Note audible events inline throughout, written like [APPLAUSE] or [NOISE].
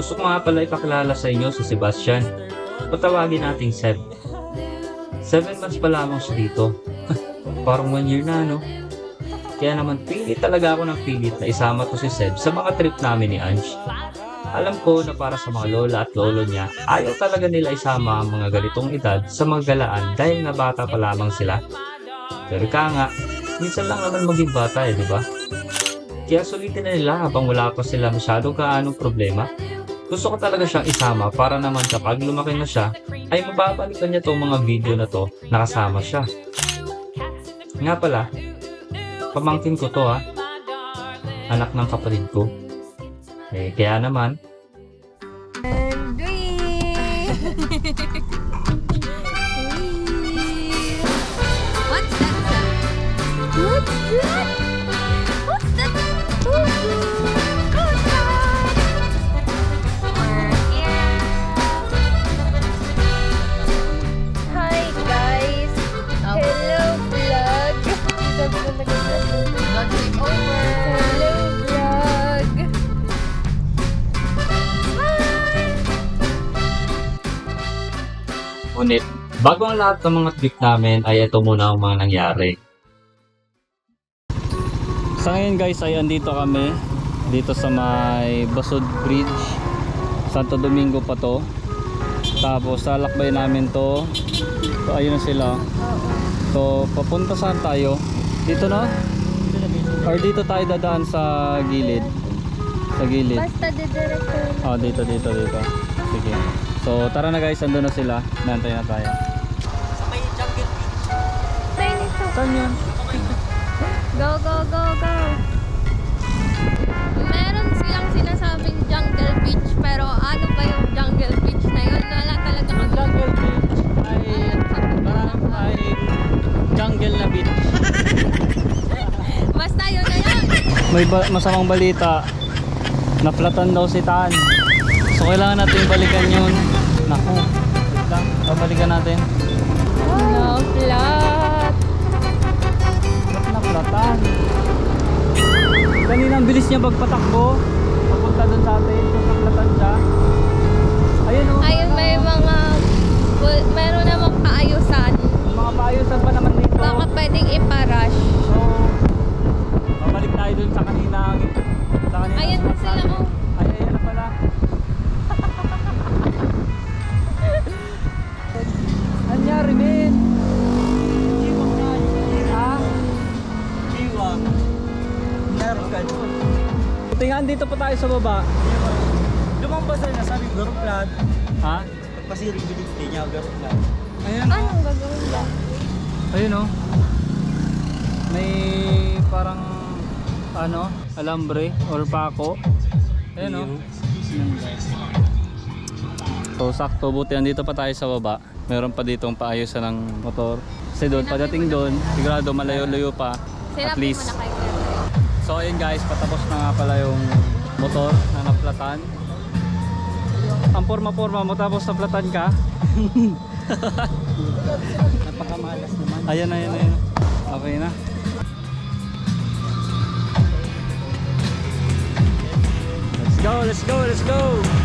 Gusto ko nga pala ipakilala sa inyo si Sebastian. Patawagin nating Seb. Seven months pa lamang siya dito. [LAUGHS] Parang one year na, no? Kaya naman, pilit talaga ako ng pilit na isama ko si Seb sa mga trip namin ni Ange. Alam ko na para sa mga lola at lolo niya, ayaw talaga nila isama ang mga ganitong edad sa mga galaan dahil nga bata pa lamang sila. Pero ka nga, minsan lang naman maging bata eh, di ba? Kaya sulitin na nila habang wala pa sila masyadong kaanong problema. Gusto ko talaga siyang isama para naman kapag lumaki na siya, ay mababalikan niya tong mga video na to nakasama siya. Nga pala, pamangkin ko to ha. Anak ng kapatid ko. Eh, kaya naman, Ngunit, bago ang lahat ng mga trip namin ay ito muna ang mga nangyari. Sa ngayon guys ay andito kami dito sa may Basod Bridge Santo Domingo pa to tapos salakbay namin to so ayun na sila so papunta saan tayo dito na or dito tayo dadaan sa gilid sa gilid Basta didiretso. Oh, dito, dito, dito. Sige. So, tara na guys, andun na sila. Nantay na tayo. Try nito. Saan yun? Go, go, go, go. Meron silang sinasabing jungle beach, pero ano ba yung jungle beach na yun? Wala talaga Ang kami. jungle beach ay parang ay jungle na beach. [LAUGHS] Basta yun na yun. May ba- masamang balita. Naplatan daw si Tan. So, kailangan natin balikan yun. Naku. Wait lang. Babalikan natin. No, flat. Ba't naplatan? Kanina ang bilis niya magpatakbo. Papunta dun sa atin. Kung naplatan siya. Ayun o. Ayun, may mga, well, meron namang kaayusan. Mga paayusan pa naman dito. Baka pwedeng iparush. So, babalik tayo dun sa kanina. Sa kanina. Ayun sila, oh. Tingnan dito pa tayo sa baba. Lumang ba sa'yo na sabi garo plan? Ha? Pagpasiring bilig niya garo plan. Ayan o. Anong gagawin ba? Ayun o. May parang ano, alambre or pako. Ayun o. So sakto, buti andito pa tayo sa baba. Meron pa ditong paayusan ng motor. Kasi doon, pagdating doon, sigurado malayo-layo pa. At least. So ayun guys, patapos na nga pala yung motor na naplatan. Ang forma-forma mo tapos naplatan ka. [LAUGHS] Napakamalas naman. Ayan, ayan, ayan. Okay na. Let's go, let's go, let's go!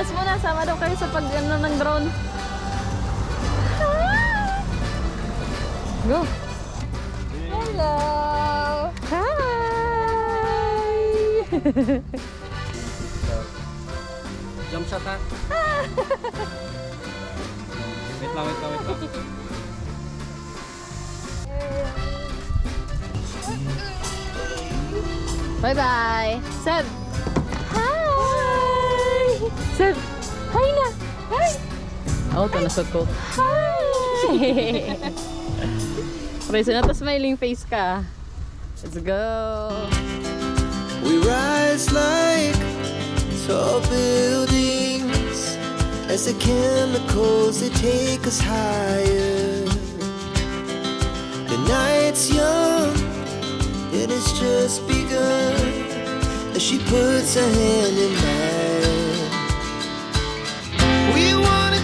labas muna. Sama daw kayo sa pag ano, ng drone. Go! Hello! Hi! Jump shot ha? [LAUGHS] wait lang, wait lang, wait lang. Bye-bye! Seb! Hi na! Hi! Oo, oh, talasot ko. Hi! [LAUGHS] Preso na to smiling face ka. Let's go! We rise like tall buildings as the chemicals they take us higher. The night's young and it's just begun as she puts her hand in mine.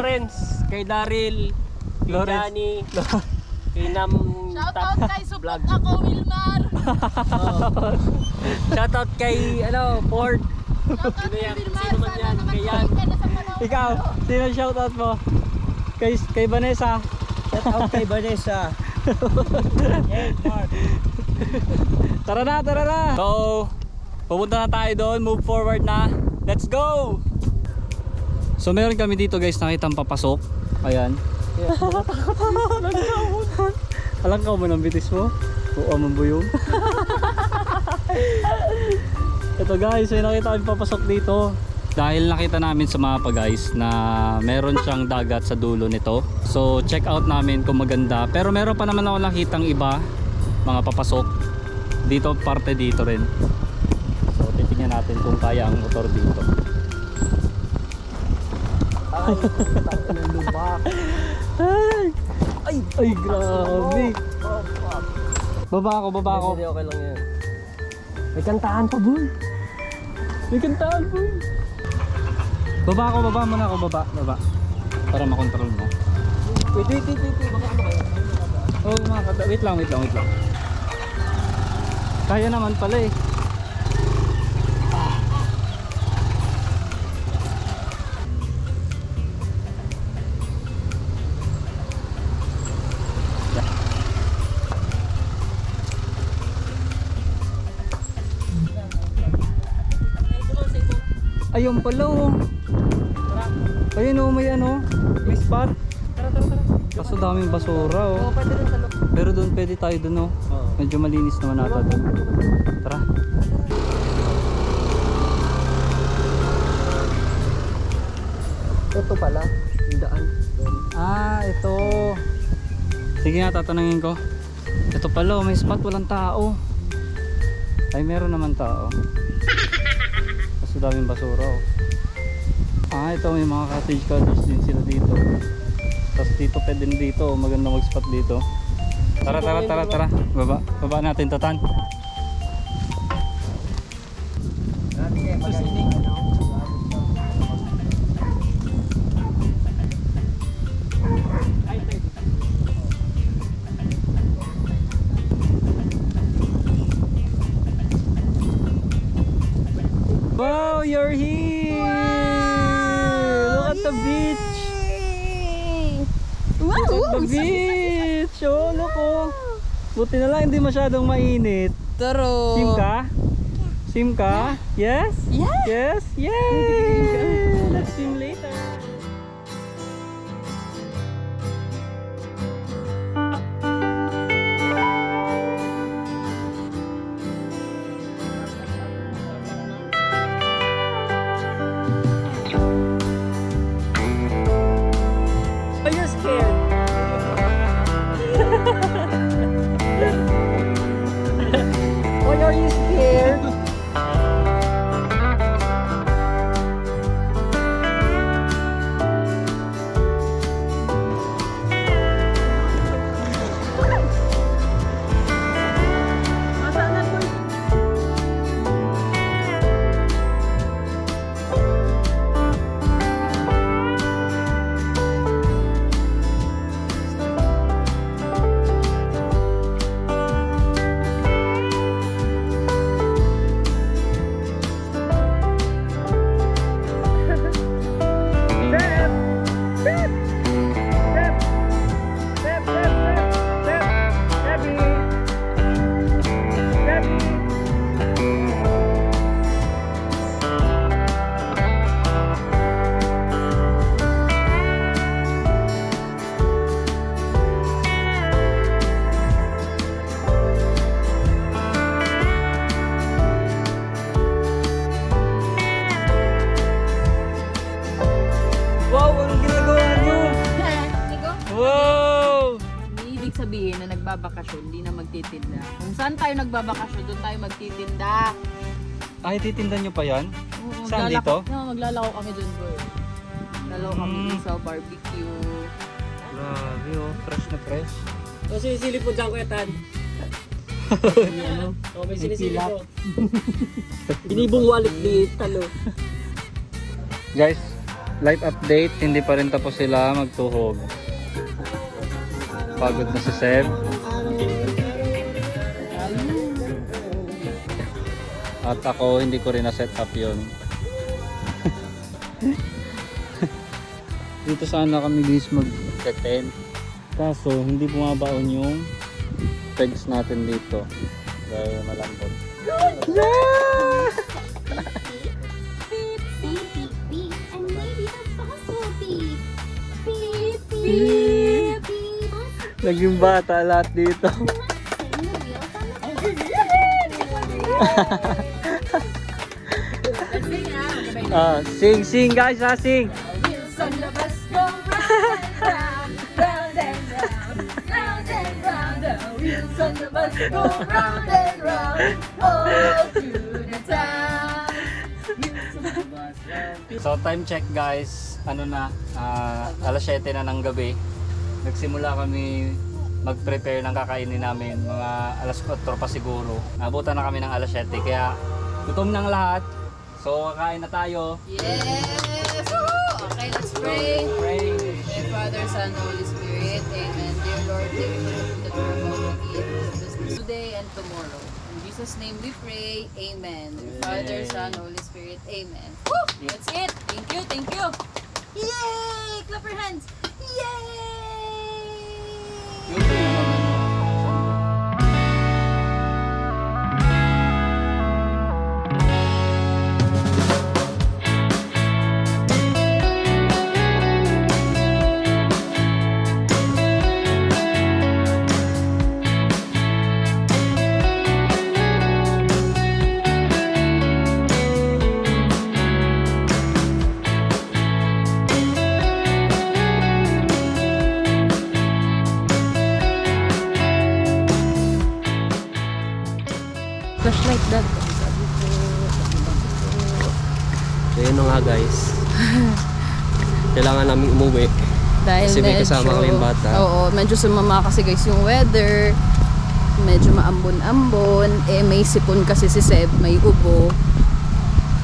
Lawrence, kay Daryl, kay Lawrence. Johnny, [LAUGHS] kay Nam Shoutout Tap- kay support ako, Wilmar! Oo. Shoutout kay ano, Ford. Shoutout Sino kay yan? Wilmar! Sino man Sana yan? naman Kay yan. Ikaw, sino shoutout mo? Kay, kay Vanessa. Shoutout kay Vanessa. [LAUGHS] Tara na, tara na! So, pupunta na tayo doon. Move forward na. Let's go! So, meron kami dito guys nakitang papasok. Ayan. [LAUGHS] Alam ka mo ng bitis mo? Oo, mambuyong. Ito guys, may nakita kami papasok dito. Dahil nakita namin sa mapa guys na meron siyang dagat sa dulo nito. So check out namin kung maganda. Pero meron pa naman ako nakitang iba mga papasok. Dito parte dito rin. So titingnan natin kung kaya ang motor dito. Ay, ay, ay grabe. Baba ako, baba ako. Hindi, okay lang yan. May kantahan pa, boy. May kantaan po. Baba ako, baba muna ako, baba, baba. Para makontrol mo. Wait, wait, wait, wait. wait. Baka ano yan? Oh, mga kata. Wait lang, wait lang, wait lang. Kaya naman pala eh. Ayun pala oh. Ayun oh, may ano, may spot. Tara, tara, tara. Kaso daming basura oh. Oo, pwede rin sa loob. Pero doon pwede tayo doon oh. Medyo malinis naman ata doon. Tara. Ito pala, yung daan. Ah, ito. Sige nga, tatanungin ko. Ito pala, oh, may spot, walang tao. Ay, meron naman tao. Kaso daming basura, oh. Ah, ito, may mga cottage cottage din sila dito. Tapos Tito Ped din dito. Maganda mag-spot dito. Tara, tara, tara, tara. Baba, baba natin, Tatan. The beach! Oh, look oh! Buti na lang hindi masyadong mainit. Taro! Sim ka? Sim ka? Yes? Yeah! Yes? Yay! Let's swim later. Scared? Doon tayo magtitinda. Ay, titindan nyo pa yan? Oo, Saan dito? Oo, maglalako kami doon, bro. Maglalako kami Mm. doon sa barbecue. Grabe oh, fresh na fresh. O, sinisilip po dyan, Kuya Tan. ano? [LAUGHS] O, may sinisilip po. Binibong wallet ni Talo. Guys, live update, hindi pa rin tapos sila magtuhog. Pagod na si Seb. At ako, hindi ko rin na-set up yun. [LAUGHS] Dito sana kami guys mag-tent. Kaso, hindi bumabaon yung pegs natin dito. Dahil malambot. Beep, beep, beep, beep, and maybe the boss will beep. Beep, beep, beep. Naging bata lahat dito. [LAUGHS] Ah, sing, sing guys, ah, sing. wheels on the bus go round and round, round and round, round and round. The wheels on the bus go round and round, all through the town. So time check guys, ano na, ah, alas 7 na ng gabi. Nagsimula kami mag-prepare ng kakainin namin, mga alas 4 pa siguro. Nabutan na kami ng alas 7 kaya gutom ng lahat. So kakain na tayo. Yes! Okay, let's pray. Pray. Dear Father, Son, Holy Spirit, Amen. Dear Lord, thank you for the food that we're about to eat today and tomorrow. In Jesus' name we pray, Amen. Dear Father, Son, Holy Spirit, Amen. Woo! That's it. Thank you, thank you. Yay! Clap your hands. Yay! Flashlight dad. So, yun na nga guys. [LAUGHS] Kailangan namin umuwi. Dahil Kasi may kasama kaming bata. Oo, medyo sumama kasi guys yung weather. Medyo maambon-ambon. Eh, may sipon kasi si Seb, may ubo.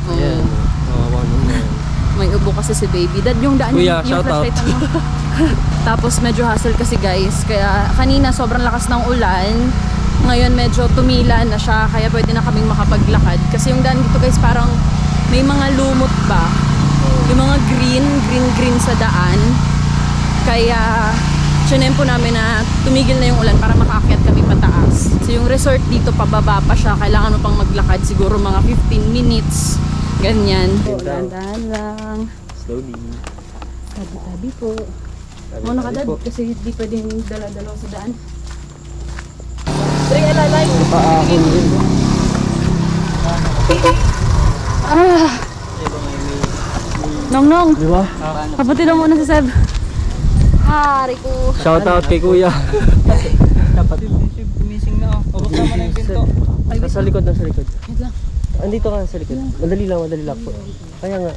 Oo. Ayan. Kawawa naman. [LAUGHS] May ubo kasi si baby. Dad, yung daan Kuya, yung out. flashlight mo. [LAUGHS] Tapos medyo hassle kasi guys. Kaya kanina sobrang lakas ng ulan. Ngayon medyo tumila na siya. Kaya pwede na kaming makapaglakad. Kasi yung daan dito guys parang may mga lumot ba. Yung mga green, green, green sa daan. Kaya sinempo namin na tumigil na yung ulan para makaakyat kami pataas. So yung resort dito pababa pa siya. Kailangan mo pang maglakad siguro mga 15 minutes. Ganyan. Dahan-dahan lang. Slowly. Tabi-tabi po. Muna ka dad, kasi di pwedeng dala-dalaw sa daan. Paahon din. Ah! Nong nong, Di ba? kapatid mo muna si Seb. Hari ko. Shout out kay Kuya. Dapat gumising na. Ubok naman na yung pinto. Nasa likod, nasa likod. Wait lang. Andito ka sa likod. Madali lang, madali lang po. Kaya nga.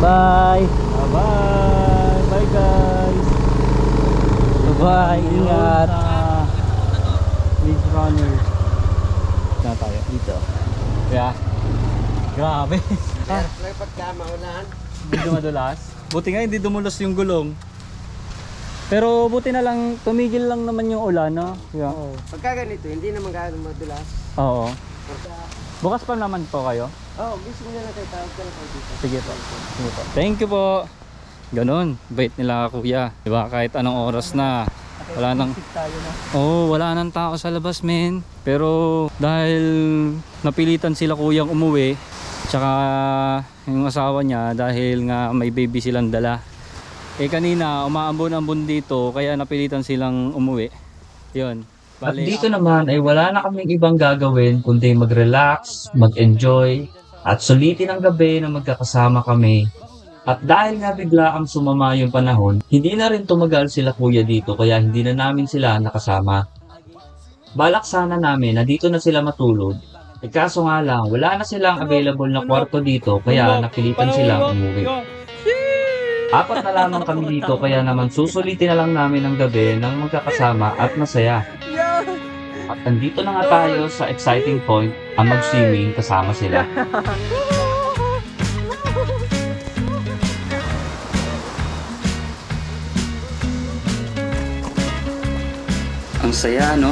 Bye! Bye! Bye guys! Bye! Ingat! Beach runner. Na tayo dito. Kaya, grabe. Ah, pagka maulan. medyo madulas. Buti nga hindi dumulos yung gulong. Pero buti na lang, tumigil lang naman yung ulan, no? Yeah. Pagka ganito, hindi naman gaano madulas. Oo. Bukas pa naman po kayo? Oh, gising na lang kayo tawag ka lang kayo dito. Sige po. Sige po. Thank you po. Ganon. Bait nila kuya. Diba kahit anong oras na. Wala nang Oo, wala nang tao sa labas, men. Pero dahil napilitan sila kuyang umuwi, tsaka yung asawa niya dahil nga may baby silang dala. Eh kanina, umaambon-ambon dito, kaya napilitan silang umuwi. Yun. At Bale, dito naman ay wala na kaming ibang gagawin kundi mag-relax, mag-enjoy, at sulitin ang gabi na magkakasama kami. At dahil nga bigla ang sumama yung panahon, hindi na rin tumagal sila kuya dito kaya hindi na namin sila nakasama. Balak sana namin na dito na sila matulog. Eh kaso nga lang, wala na silang available na kwarto dito kaya napilitan silang umuwi. Apat na lamang kami dito kaya naman susulitin na lang namin ang gabi ng magkakasama at masaya. At andito na nga tayo sa exciting point ang mag-swimming kasama sila. Ang saya, no?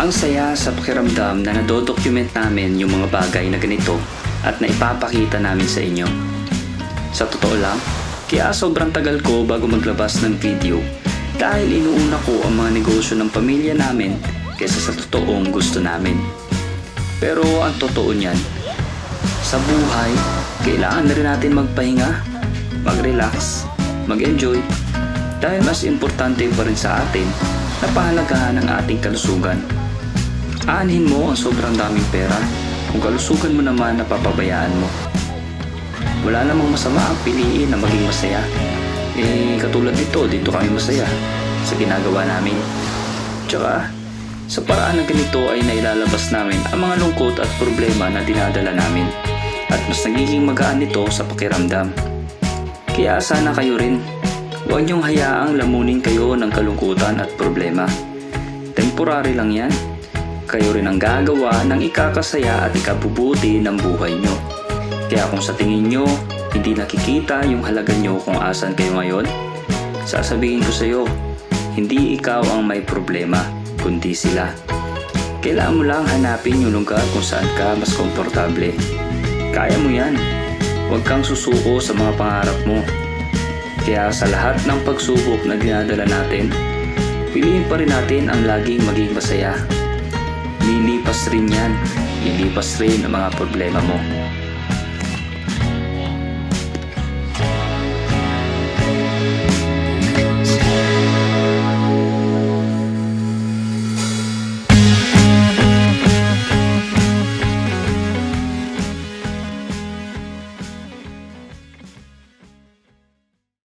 Ang saya sa pakiramdam na nadodocument namin yung mga bagay na ganito at naipapakita namin sa inyo. Sa totoo lang, kaya sobrang tagal ko bago maglabas ng video dahil inuuna ko ang mga negosyo ng pamilya namin kaysa sa totoong gusto namin. Pero ang totoo niyan, sa buhay, kailangan na rin natin magpahinga, mag-relax, mag-enjoy, dahil mas importante pa rin sa atin na pahalagahan ang ating kalusugan. Aanhin mo ang sobrang daming pera kung kalusugan mo naman na papabayaan mo. Wala namang masama ang piliin na maging masaya. Eh, katulad nito, dito kami masaya sa ginagawa namin. Tsaka, sa paraan na ganito ay nailalabas namin ang mga lungkot at problema na dinadala namin at mas nagiging magaan nito sa pakiramdam. Kaya sana kayo rin, huwag niyong hayaang lamunin kayo ng kalungkutan at problema. Temporary lang yan. Kayo rin ang gagawa ng ikakasaya at ikabubuti ng buhay nyo. Kaya kung sa tingin nyo, hindi nakikita yung halaga nyo kung asan kayo ngayon, sasabihin ko sa iyo, hindi ikaw ang may problema, kundi sila. Kailangan mo lang hanapin yung lugar kung saan ka mas komportable. Kaya mo yan. Huwag kang susuko sa mga pangarap mo. Kaya sa lahat ng pagsubok na dinadala natin, piliin pa rin natin ang laging maging masaya. Lilipas rin yan. Lilipas rin ang mga problema mo.